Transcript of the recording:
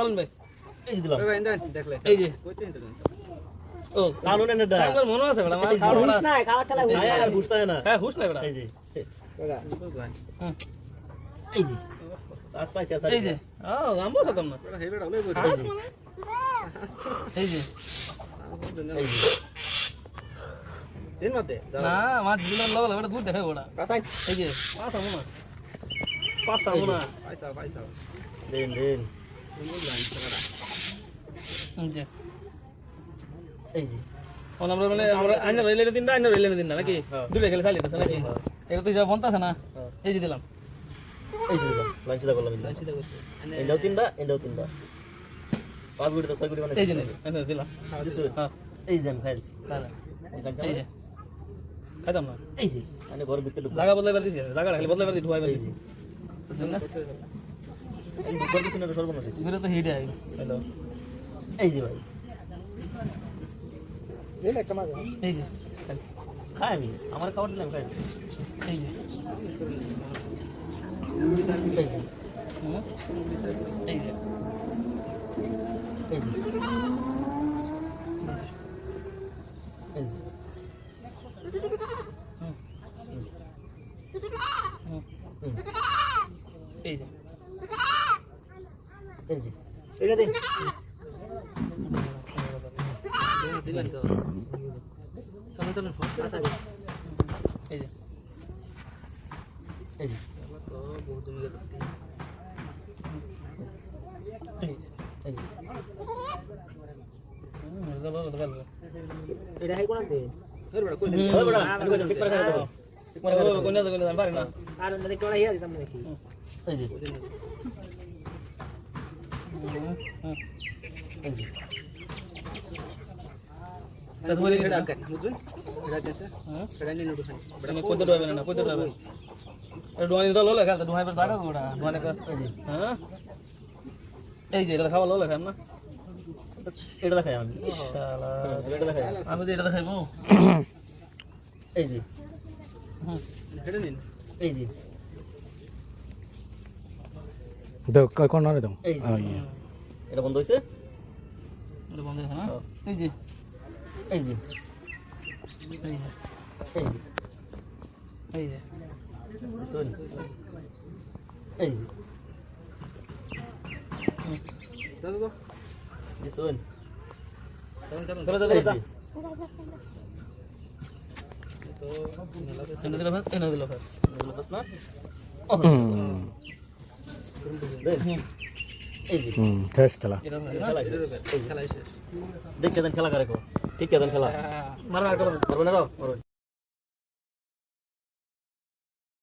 চলেন ভাই। এই দিলাম। দেখলে। এই যে। ও কালো নেন এটা। আমার মনে আছে বেটা আমার হুশ। নাই খাওয়ার খেলা আর বুঝতে হয় না। হ্যাঁ হুশ নাই বেটা। এই যে। হুম। এই যে। আজ পাইছি আর এই যে। ও গাম বসাতাম না হাঁস মানে? এই যে। এই যে। দিন মতে না আমার দিলের লগে লগে দুধ দেখে ওটা কাসাই এই যে পাঁচ আমু পাঁচ আমু পয়সা পয়সা দেন দেন। এই যে। ও আমরা মানে আমরা আইনা রেলের দিন না আইনা রেলের দিন না নাকি? হ্যাঁ। দুটো খেলে চালিয়ে আছে নাকি? এটা তুই যা বনতাছে না? হ্যাঁ। এই যে দিলাম। এই যে দিলাম লাঞ্চ দা করলাম এই দাও তিনটা এই দাও তিনটা পাঁচ গুড়ি তো ছয় গুড়ি মানে এই যে নে, এই যে দিলাম। হ্যাঁ এই যে আমি খাইছি। এই যে খাইতাম না? এই যে ঘর ভিতরে জায়গা বদলাই পারতিস জায়গা খালি বদলাই পারতিস ঢুয়াই এই তো হিটে হ্যালো। এই যে ভাই। এই যে খাই। আমি আমার খাবার দিলাম খাই এই যে এই যে এই যে হুম, হুম, এই যে এই যে এটা দিন দিলেন তো চলুন চলুন কাসাই এই যে। এই যে। তো বহুত তুমি। এটা হাই কোন বড় আমি ঠিক করে ঠিক না আর মানে কোন হিয়া দিতাম নাকি এই যে। ডুয়াবে এটা ডুয়ানি তো লোলে খাতে ডুয়াই পর দাগা গোড়া ডুয়ানি এই যে। হ্যাঁ এই যে এটা খাওয়া লোলে খাম না এটা দেখাই আমি এটা দেখাই আমি তো এটা খাইবো এই যে এই যে। দাও কোন আরে দাও ইয়ে এটা বন্ধ হয়েছে এটা বন্ধ না এই যে এই যে এই যে এই যে এই যে শোন এই যে দাদা চলুন চলুন চলো চলো যে তো এনে দিলো ফাস এনে দিলো ফাস এগুলো পাস না শেষ খেলা দেখ কেন খেলা করে ঠিক কেন খেলা মারবে আর করো পারবে না রাও